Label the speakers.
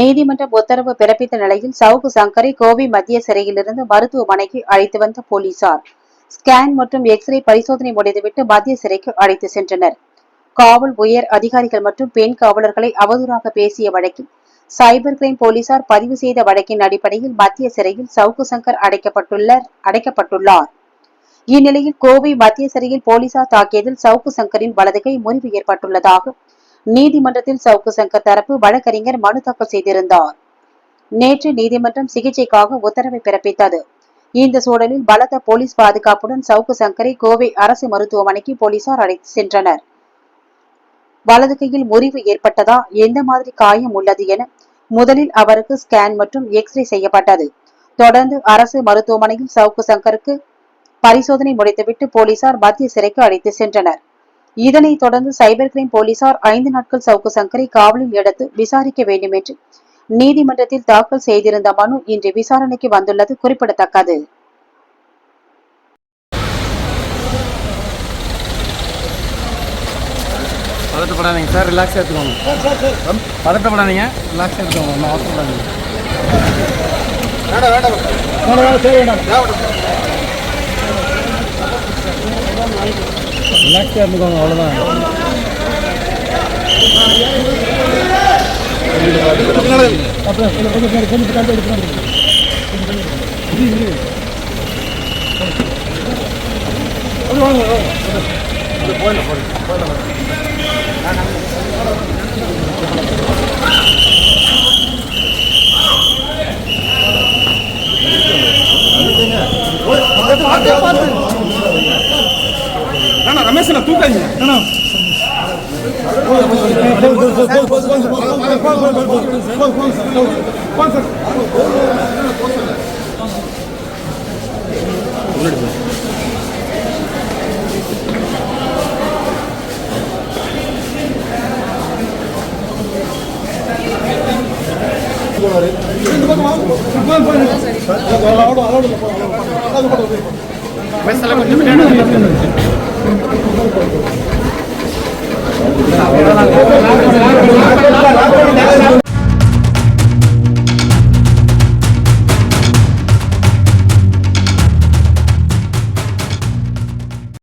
Speaker 1: நீதிமன்றம் உத்தரவு பிறப்பித்த நிலையில் சவுக்கு சங்கரை கோவை மத்திய சிறையிலிருந்து மருத்துவமனைக்கு அழைத்து வந்த போலீசார். ஸ்கேன் மற்றும் எக்ஸ்ரே பரிசோதனை முடிந்துவிட்டு மத்திய சிறைக்கு அழைத்து சென்றனர். காவல் உயர் அதிகாரிகள் மற்றும் பெண் காவலர்களை அவதூறாக பேசிய வழக்கில் சைபர் கிரைம் போலீசார் பதிவு செய்த வழக்கின் அடிப்படையில் மத்திய சிறையில் சவுக்கு சங்கர் அடைக்கப்பட்டுள்ளார் அடைக்கப்பட்டுள்ளார். இந்நிலையில் கோவை மத்திய சிறையில் போலீசார் தாக்கியதில் சவுக்கு சங்கரின் வலதுகை முறிவு ஏற்பட்டுள்ளதாக நீதிமன்றத்தில் சவுக்கு சங்கர் தரப்பு வழக்கறிஞர் மனு தாக்கல் செய்திருந்தார். நேற்று நீதிமன்றம் சிகிச்சைக்காக உத்தரவை பிறப்பித்தது. இந்த சூழலில் பலத்த போலீஸ் பாதுகாப்புடன் சவுக்கு சங்கரை கோவை அரசு மருத்துவமனைக்கு போலீசார் அழைத்து சென்றனர். வலது கையில் முறிவு ஏற்பட்டதா எந்த மாதிரி காயம் உள்ளது என முதலில் அவருக்கு ஸ்கேன் மற்றும் எக்ஸ்ரே செய்யப்பட்டது. தொடர்ந்து அரசு மருத்துவமனையில் சவுக்கு சங்கருக்கு பரிசோதனை முடித்துவிட்டு போலீசார் மத்திய சிறைக்கு அழைத்து சென்றனர். இதனைத் தொடர்ந்து சைபர் கிரைம் போலீசார் ஐந்து நாட்கள் சவுக்கு சங்கரை காவலில் எடுத்து விசாரிக்க வேண்டும் என்று நீதிமன்றத்தில் தாக்கல் செய்திருந்த மனு இன்று விசாரணைக்கு வந்துள்ளது குறிப்பிடத்தக்கது.
Speaker 2: பதட்டப்படாதீங்க சார் ரிலாக்ஸாக எடுத்துக்கோங்க. பதட்டப்படாதீங்க ரிலாக்ஸாக எடுத்துக்கோங்க. ஒன்றும் அவசரப்படாதீங்க வேண்டாம் வேண்டாம். சரி வேண்டாம். ரிலாக்ஸாக இருந்துக்கோங்க அவ்வளோதான் அப்புறம் கொஞ்சம் கொஞ்சம் கொஞ்சம் கொஞ்சம் அண்ணா ரமேஷ் அண்ணா தூக்காதீங்க அண்ணா கொஞ்சம்